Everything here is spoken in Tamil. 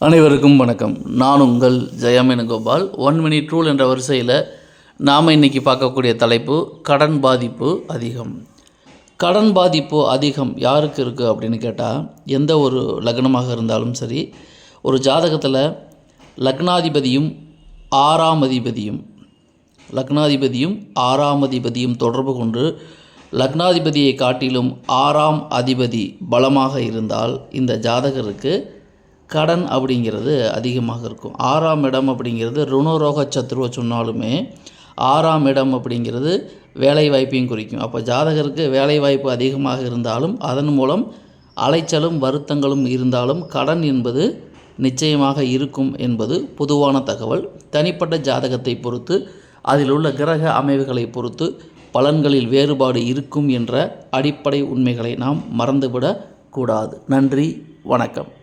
அனைவருக்கும் வணக்கம். நான் உங்கள் ஜெயமேனுகோபால். ஒன் மினிட் ரூல் என்ற வரிசையில் நாம் இன்றைக்கி பார்க்கக்கூடிய தலைப்பு கடன் பாதிப்பு அதிகம். கடன் பாதிப்பு அதிகம் யாருக்கு இருக்குது அப்படின்னு கேட்டால் எந்த ஒரு லக்னமாக இருந்தாலும் சரி ஒரு ஜாதகத்தில் லக்னாதிபதியும் ஆறாம் அதிபதியும் லக்னாதிபதியும் ஆறாம் அதிபதியும் தொடர்பு கொண்டு லக்னாதிபதியை காட்டிலும் ஆறாம் அதிபதி பலமாக இருந்தால் இந்த ஜாதகருக்கு கடன் அப்படிங்கிறது அதிகமாக இருக்கும். ஆறாம் இடம் அப்படிங்கிறது ருணரோக சத்ருவை சொன்னாலுமே ஆறாம் இடம் அப்படிங்கிறது வேலை வாய்ப்பையும் குறிக்கும். அப்போ ஜாதகருக்கு வேலை வாய்ப்பு அதிகமாக இருந்தாலும் அதன் மூலம் அலைச்சலும் வருத்தங்களும் இருந்தாலும் கடன் என்பது நிச்சயமாக இருக்கும் என்பது பொதுவான தகவல். தனிப்பட்ட ஜாதகத்தை பொறுத்து அதில் உள்ள கிரக அமைவுகளை பொறுத்து பலன்களில் வேறுபாடு இருக்கும் என்ற அடிப்படை உண்மைகளை நாம் மறந்துவிடக் கூடாது நன்றி வணக்கம்.